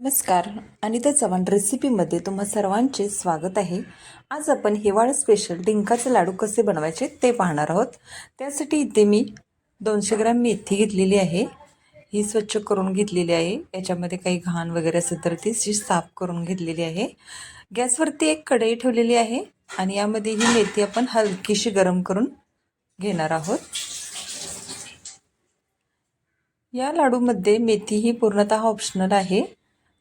नमस्कार अनिता चव्हाण रेसिपीमध्ये तुम्हा सर्वांचे स्वागत आहे. आज आपण हिवाळा स्पेशल डिंकाचे लाडू कसे बनवायचे ते पाहणार आहोत. त्यासाठी इथे मी दोनशे ग्रॅम मेथी घेतलेली आहे. ही स्वच्छ करून घेतलेली आहे. याच्यामध्ये काही घाण वगैरे असेल तर ती साफ करून घेतलेली आहे. गॅसवरती एक कढई ठेवलेली आहे आणि यामध्ये ही मेथी आपण हलकीशी गरम करून घेणार आहोत. या लाडूमध्ये मेथी ही पूर्णतः ऑप्शनल आहे.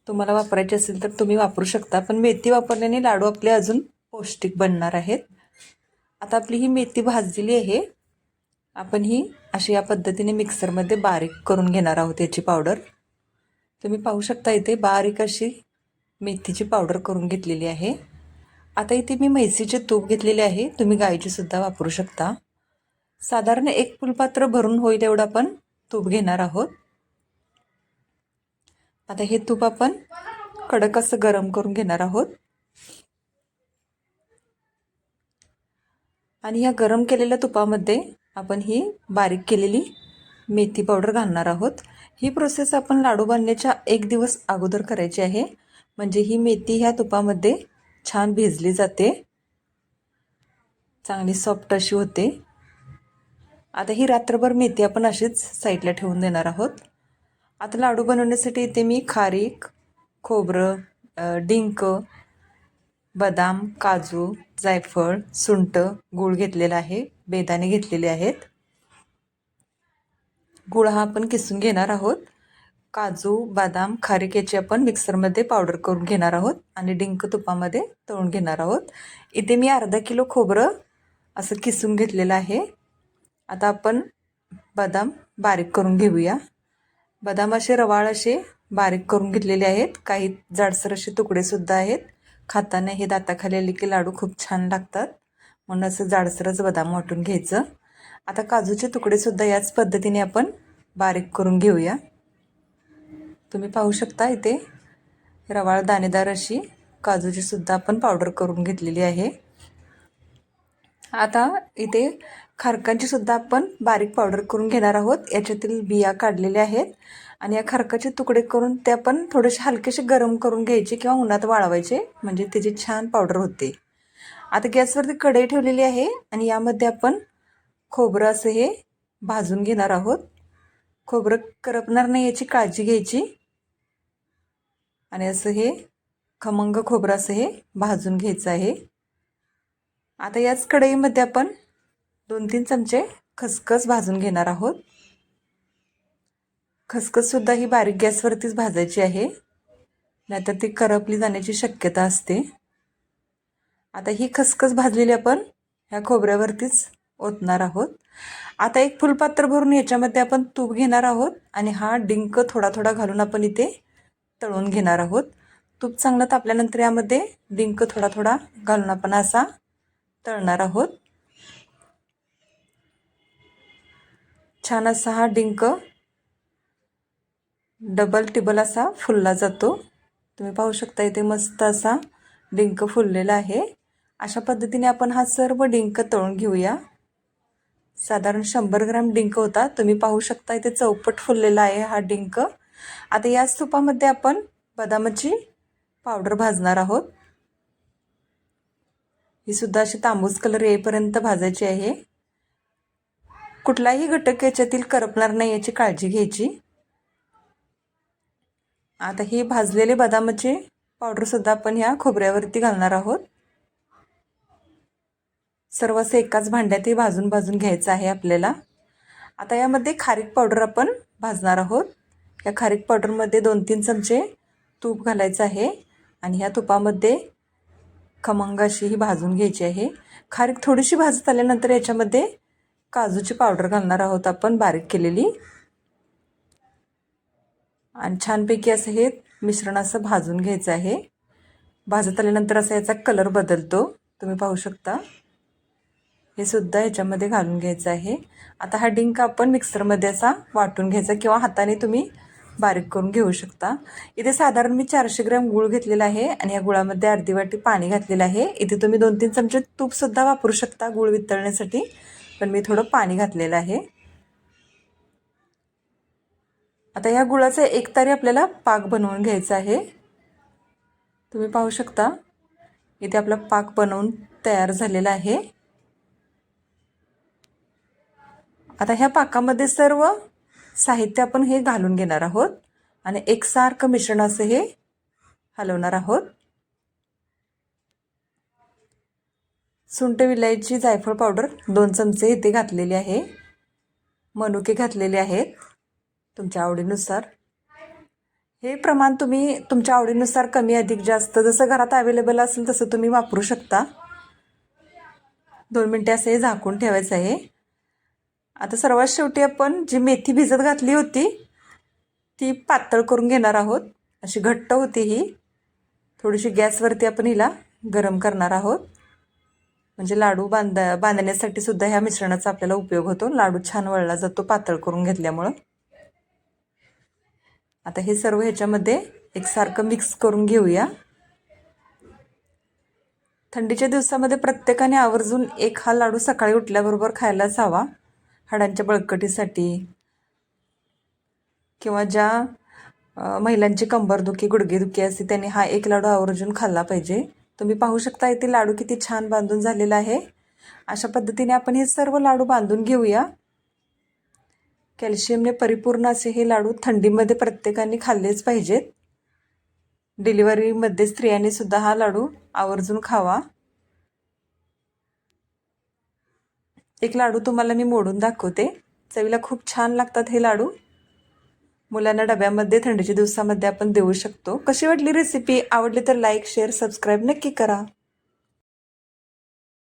तुम्हाला वापरायची असेल तर तुम्ही वापरू शकता. पण मेथी वापरल्याने लाडू आपले अजून पौष्टिक बनणार आहेत. आता आपली ही मेथी भाजलेली आहे. आपण ही अशी या पद्धतीने मिक्सरमध्ये बारीक करून घेणार आहोत याची पावडर. तुम्ही पाहू शकता इथे बारीक अशी मेथीची पावडर करून घेतलेली आहे. आता इथे मी म्हैसीचे तूप घेतलेले आहे. तुम्ही गाईचे सुद्धा वापरू शकता. साधारण एक फुलपात्र भरून होईल एवढं आपण तूप घेणार आहोत. आता हे तूप आपण कडक असं गरम करून घेणार आहोत. आणि ह्या गरम केलेल्या तुपामध्ये आपण ही बारीक केलेली मेथी पावडर घालणार आहोत. ही प्रोसेस आपण लाडू बांधण्याच्या एक दिवस अगोदर करायची आहे. म्हणजे ही मेथी ह्या तुपामध्ये छान भिजली जाते. चांगली सॉफ्ट अशी होते. आता ही रात्रभर मेथी आपण अशीच साईडला ठेवून देणार आहोत. आता लाडू बनवण्यासाठी इथे मी खारीक खोबरं डिंक बदाम काजू जायफळ सुंट गूळ घेतलेला आहे. बेदाणे घेतलेले आहेत. गुळ हा आपण किसून घेणार आहोत. काजू बदाम खारीक याची आपण मिक्सरमध्ये पावडर करून घेणार आहोत आणि डिंक तुपामध्ये तळून घेणार आहोत. इथे मी अर्धा किलो खोबरं असं किसून घेतलेलं आहे. आता आपण बदाम बारीक करून घेऊया. बदाम असे रवाळ असे बारीक करून घेतलेले आहेत. काही जाडसर असे तुकडेसुद्धा आहेत. खाताना हे दाताखाली आले की लाडू खूप छान लागतात. म्हणून असं जाडसरच बदाम वाटून घ्यायचं. आता काजूचे तुकडेसुद्धा याच पद्धतीने आपण बारीक करून घेऊया. तुम्ही पाहू शकता इथे रवाळ दाणेदार अशी काजूची सुद्धा आपण पावडर करून घेतलेली आहे. आता इथे खारकांची सुद्धा आपण बारीक पावडर करून घेणार आहोत. याच्यातील बिया काढलेल्या आहेत. आणि या खारकाचे तुकडे करून ते आपण थोडेसे हलकेसे गरम करून घ्यायचे किंवा उन्हात वाळवायचे. म्हणजे त्याची छान पावडर होते. आता गॅसवरती कढई ठेवलेली आहे आणि यामध्ये आपण खोबरं असं हे भाजून घेणार आहोत. खोबरं करपणार नाही याची काळजी घ्यायची. आणि असं हे खमंग खोबरं असं हे भाजून घ्यायचं आहे. आता याच कढईमध्ये आपण दोन तीन चमचे खसखस भाजून घेणार आहोत. खसखससुद्धा ही बारीक गॅसवरतीच भाजायची आहे. नाहीतर ती करपली जाण्याची शक्यता असते. आता ही खसखस भाजलेली आपण ह्या खोबऱ्यावरतीच ओतणार आहोत. आता एक फुलपात्र भरून याच्यामध्ये आपण तूप घेणार आहोत आणि हा डिंक थोडा थोडा घालून आपण इथे तळून घेणार आहोत. तूप चांगलं तापल्यानंतर यामध्ये डिंक थोडा थोडा घालून आपण असा तळणार आहोत. छान असा हा डिंक डबल टिबल असा फुलला जातो. तुम्ही पाहू शकता इथे मस्त असा डिंक फुललेला आहे. अशा पद्धतीने आपण हा सर्व डिंक तळून घेऊया. साधारण शंभर ग्रॅम डिंक होता. तुम्ही पाहू शकता इथे चौपट फुललेला आहे हा डिंक. आता याच तुपामध्ये आपण बदामाची पावडर भाजणार आहोत. ही सुद्धा अशी तांबूस कलर येईपर्यंत भाजायची आहे. कुठलाही घटक याच्यातील करपणार नाही याची काळजी घ्यायची. आता ही भाजलेले बदामाचे पावडरसुद्धा आपण ह्या खोबऱ्यावरती घालणार आहोत. सर्व असं एकाच भांड्यातही भाजून भाजून घ्यायचं आहे आपल्याला. आता यामध्ये खारीक पावडर आपण भाजणार आहोत. या खारीक पावडरमध्ये दोन तीन चमचे तूप घालायचं आहे. आणि ह्या तुपामध्ये खमंग अशी ही भाजून घ्यायची आहे. खारीक थोडीशी भाजत आल्यानंतर याच्यामध्ये काजूची पावडर घालणार आहोत आपण बारीक केलेली. आणि छानपैकी असं हे मिश्रण असं भाजून घ्यायचं आहे. भाजत आल्यानंतर असा याचा कलर बदलतो. तुम्ही पाहू शकता. हे सुद्धा याच्यामध्ये घालून घ्यायचं आहे. आता हा डिंक आपण मिक्सरमध्ये असा वाटून घ्यायचा किंवा हाताने तुम्ही बारीक करून घेऊ शकता. इथे साधारण मी चारशे ग्रॅम गूळ घेतलेला आहे आणि या गुळामध्ये अर्धी वाटी पाणी घातलेलं आहे. इथे तुम्ही दोन तीन चमचे तूपसुद्धा वापरू शकता गूळ वितळण्यासाठी. पण मी थोडं पाणी घातलेलं आहे. आता ह्या गुळाचा एक तारी आपल्याला पाक बनवून घ्यायचा आहे. तुम्ही पाहू शकता इथे आपला पाक बनवून तयार झालेला आहे. आता ह्या पाकामध्ये सर्व साहित्य आपण हे घालून घेणार आहोत. आणि एकसारखं मिश्रण असं हे हलवणार आहोत. सुंट विलायची जायफळ पावडर दोन चमचे इथे घातलेले आहे. मनुके घातलेले आहेत तुमच्या आवडीनुसार. हे प्रमाण तुम्ही तुमच्या आवडीनुसार कमी अधिक जास्त जसं घरात अवेलेबल असेल तसं तुम्ही वापरू शकता. दोन मिनटे असं हे झाकून ठेवायचं आहे. आता सर्वात शेवटी आपण जी मेथी भिजत घातली होती ती पातळ करून घेणार आहोत. अशी घट्ट होती ही. थोडीशी गॅसवरती आपण हिला गरम करणार आहोत. म्हणजे लाडू बांधा बांधण्यासाठी सुद्धा ह्या मिश्रणाचा आपल्याला उपयोग होतो. लाडू छान वळला जातो पातळ करून घेतल्यामुळं. आता हे सर्व ह्याच्यामध्ये एकसारखं मिक्स करून घेऊया. थंडीच्या दिवसामध्ये प्रत्येकाने आवर्जून एक हा लाडू सकाळी उठल्याबरोबर खायलाच हवा. हाडांच्या बळकटीसाठी किंवा ज्या महिलांची कंबरदुखी गुडघेदुखी असते त्यांनी हा एक लाडू आवर्जून खाल्ला पाहिजे. तुम्ही पाहू शकता इथे लाडू किती छान बांधून झालेला आहे. अशा पद्धतीने आपण हे सर्व लाडू बांधून घेऊया. कॅल्शियमने परिपूर्ण असे हे लाडू थंडीमध्ये प्रत्येकाने खाल्लेच पाहिजेत. डिलिव्हरीमध्ये स्त्रियांनी सुद्धा हा लाडू आवर्जून खावा. एक लाडू तुम्हाला मी मोडून दाखवते. चवीला खूप छान लागतात हे लाडू. मुलांना डब्यामध्ये थंडीच्या दिवसामध्ये आपण देऊ शकतो. कशी वाटली रेसिपी आवडली तर लाईक शेअर सबस्क्राईब नक्की करा.